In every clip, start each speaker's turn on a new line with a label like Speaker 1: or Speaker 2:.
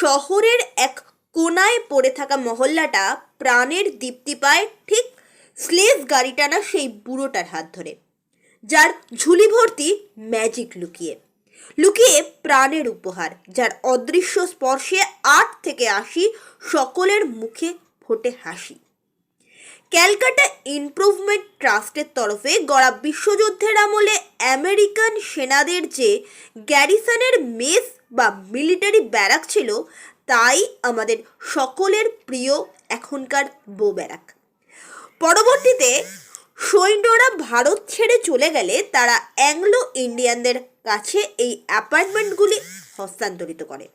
Speaker 1: শহরের এক কোনায় পড়ে থাকা মহল্লাটা প্রাণের দীপ্তি পায় ঠিক স্লেজ গাড়ি টানা সেই বুড়োটার হাত ধরে, যার ঝুলি ভর্তি ম্যাজিক লুকিয়ে। লুকিয়ে প্রাণের উপহার, যার অদৃশ্য স্পর্শে আট থেকে আশি সকলের মুখে ফোটে হাসি। ক্যালকাটা ইমপ্রুভমেন্ট ট্রাস্টের তরফে গড়া বিশ্বযুদ্ধের আমলে আমেরিকান সেনাদের যে গ্যারিসনের মেস বা মিলিটারি ব্যারাক ছিল, তাই আমাদের সকলের প্রিয় এখনকার বো ব্যারাক পরবর্তীতে সৈন্যরা ভারত ছেড়ে চলে গেলে তারা অ্যাংলো ইন্ডিয়ানদের কাছে এই অ্যাপার্টমেন্টগুলি হস্তান্তরিত করে।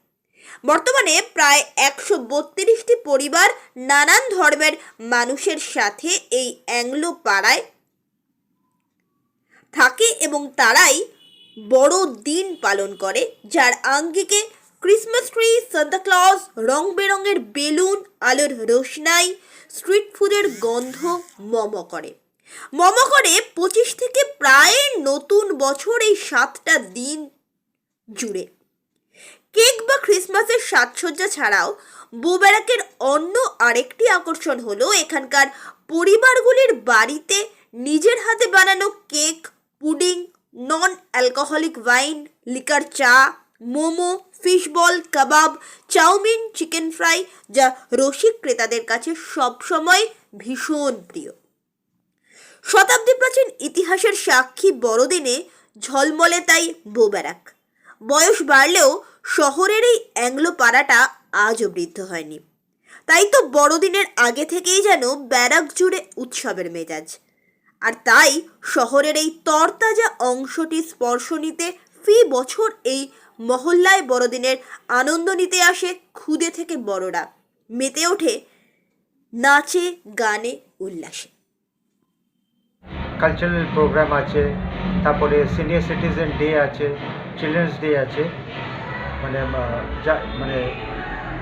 Speaker 1: বর্তমানে প্রায় একশো বত্রিশটি পরিবার নানান ধর্মের মানুষের সাথে এই অ্যাংলো পাড়ায় থাকে এবং তারাই বড় দিন পালন করে, যার আঙ্গিকে ক্রিসমাস ট্রি সান্তা ক্লজ রং বেরঙের বেলুন, আলোর রোশনাই স্ট্রিট ফুডের গন্ধ মম করে। মম করে পঁচিশ থেকে প্রায় নতুন বছর এই সাতটা দিন জুড়ে। কেক বা ক্রিসমাসের সাজসজ্জা ছাড়াও বোবেরাকের অন্য আরেকটি আকর্ষণ হলো এখানকার পরিবারগুলির বাড়িতে নিজের হাতে বানানো cake, pudding non alcoholic wine liquor চা মোমো ফিশ বল কাবাব চাউমিন চিকেন ফ্রাই যা রসিক ক্রেতাদের কাছে সবসময় ভীষণ প্রিয়। শতাব্দী প্রাচীন ইতিহাসের সাক্ষী বড়দিনে ঝলমলে তাই বোব্যারাক। বয়স বাড়লেও শহরের এই অ্যাংলো পাড়াটা আজও বৃদ্ধ হয়নি। তাই তো বড়দিনের আগে থেকেই যেন ব্যারাক জুড়ে উৎসবের মেজাজ। আর তাই শহরের এই তরতাজা অংশটি স্পর্শ নিতে ফি বছর এই মহল্লায় বড়দিনের আনন্দ নিতে আসে ক্ষুদে থেকে বড়রা। মেতে ওঠে নাচে, গানে উল্লাসে।
Speaker 2: কালচারাল প্রোগ্রাম আছে, তারপরে সিনিয়র সিটিজেন ডে আছে চিলড্রেন্স ডে আছে। মানে মানে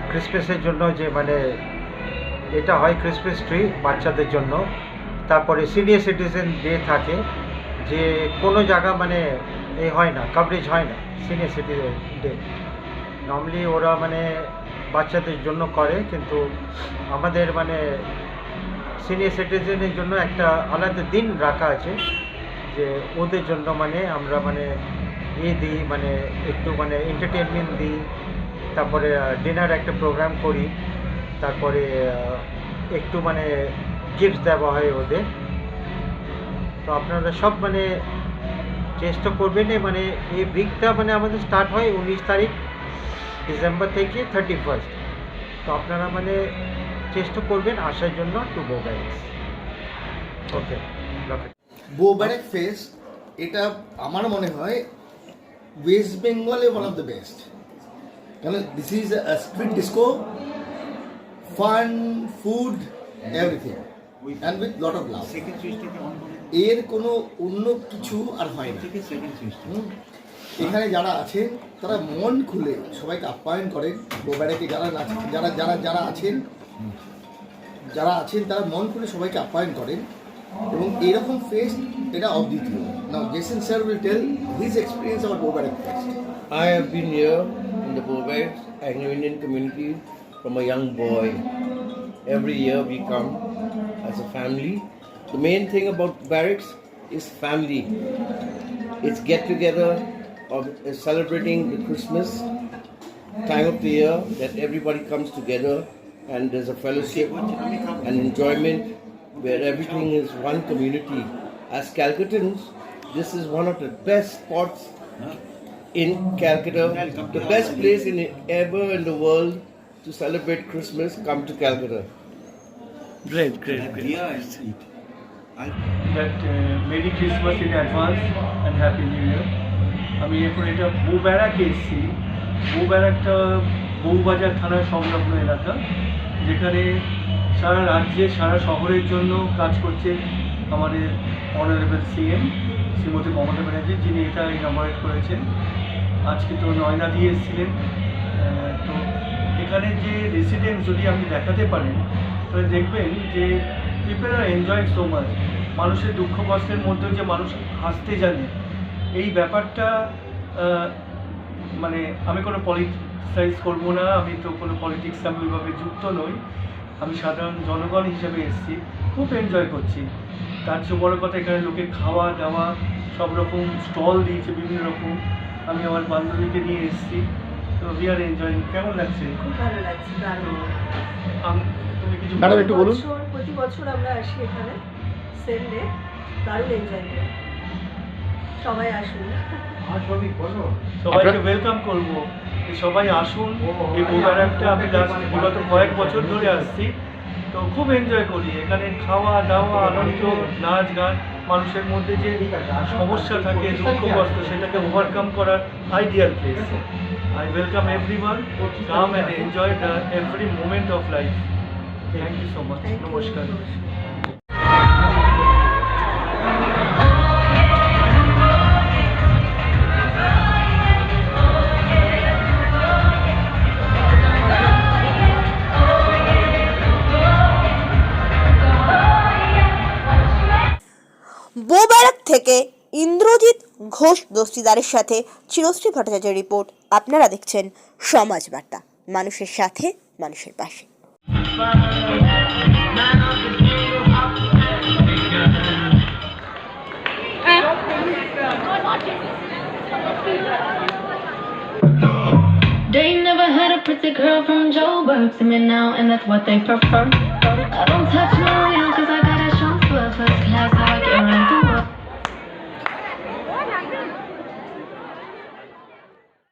Speaker 2: ক্রিসমাসের জন্য যে মানে এটা হয় ক্রিসমাস ট্রি বাচ্চাদের জন্য। তারপরে সিনিয়র সিটিজেন ডে থাকে, যে কোনো জায়গা মানে এই হয় না কভারেজ হয় না সিনিয়র সিটিজেন ডে নর্মালি ওরা মানে বাচ্চাদের জন্য করে, কিন্তু আমাদের মানে সিনিয়র সিটিজেনের জন্য একটা আলাদা দিন রাখা আছে, যে ওদের জন্য মানে আমরা মানে ই দিই মানে একটু মানে এন্টারটেনমেন্ট দিই, তারপরে ডিনার একটা প্রোগ্রাম করি, তারপরে একটু মানে গিফট দেওয়া হয় ওদের। তো আপনারা সব মানে চেষ্টা করবেন মানে এই উইকটা মানে আমাদের স্টার্ট হয় উনিশ তারিখ ডিসেম্বর থেকে থার্টি ফার্স্ট তো আপনারা মানে চেষ্টা করবেন আসার জন্য টু গো ব্যারিক্স ওকে
Speaker 3: বোবারেক ফেস এটা আমার মনে হয় ওয়েস্ট বেঙ্গলে ওয়ান অফ দ্য বেস্ট কারণ this is street disco fun food everything and with lot of love এর কোনো অন্য কিছু আর হয় না। হুম? এখানে যারা আছেন তারা মন খুলে সবাইকে আপ্যায়ন করেন। বোবারেকে যারা যারা যারা যারা আছেন যারা আছেন তারা মন খুলে সবাইকে আপ্যায়ন করেন। এবং এরকম ফেস্ট এটা অদ্বিতীয়। Now Jason sir will tell his experience about Bow Barracks fest
Speaker 4: I have been here in the Bobek Anglo-Indian community from a young boy. Every year we come as a family. The main thing about barracks is family. It's get together of uh, celebrating the Christmas time of the year that everybody comes together and there's a fellowship and enjoyment where everything is one community. As Calcuttans, this is one of the best spots in Calcutta, the best place in ever in the world to celebrate Christmas. Come to Calcutta.
Speaker 5: Great, great, great.
Speaker 6: that uh, Merry Christmas in advance and Happy New Year. আমি এখন এটা বউ ব্যারাকে এসেছি বউ ব্যারাকটা বউবাজার থানার সংলগ্ন এলাকা যেখানে সারা রাজ্যে সারা শহরের জন্য কাজ করছে আমাদের অনারেবল সিএম শ্রীমতী মমতা ব্যানার্জি যিনি এটা ইনভারেট করেছেন আজকে তো নয়না দিয়ে এসেছিলেন তো এখানে যে রেসিডেন্ট যদি আপনি দেখাতে পারেন, তাহলে দেখবেন যে people are enjoy so much মানুষের দুঃখ কষ্টের মধ্যেও যে মানুষ হাসতে জানে। এই ব্যাপারটা মানে আমি কোনো পলিটিক্স ক্রিটিসাইজ করব না, আমি তো কোনো পলিটিক্সে আমি ওইভাবে যুক্ত নই। আমি সাধারণ জনগণ হিসেবে এসেছি, খুব এনজয় করছি। তার চেয়ে বড়ো কথা, এখানে লোকে খাওয়া দাওয়া, সব রকম স্টল দিয়েছে বিভিন্ন রকম। আমি আমার বান্ধবীকে নিয়ে এসেছি। তো উই আর এনজয়িং কেমন লাগছে
Speaker 7: খুব ভালো লাগছে দারুণ
Speaker 6: তুমি কিছু
Speaker 5: ম্যাডাম, একটু বলুন।
Speaker 7: প্রতি বছর আমরা আসি এখানে সেম ডে দারুণ এনজয় করি সবাই আসুন
Speaker 6: সবাইকে ওয়েলকাম করব সবাই আসুন এই প্রোগ্রামটা আমি বিগত কয়েক বছর ধরে আসছি তো খুব এনজয় করি এখানে খাওয়া দাওয়া আনন্দ নাচ গান মানুষের মধ্যে যে সমস্যা থাকে দুঃখ কষ্ট সেটাকে ওভারকাম করার ideal place welcome every one come and enjoy the every moment of life thank you so much নমস্কার
Speaker 1: বোব্যারাক থেকে ইন্দ্রজিৎ ঘোষ দস্তিদারের সাথে চিরশ্রী ভট্টাচার্যের রিপোর্ট। আপনারা দেখছেন সমাজ বার্তা মানুষের সাথে মানুষের পাশে
Speaker 8: pretty girl from Joburg to me now, and that's what they prefer. I don't touch no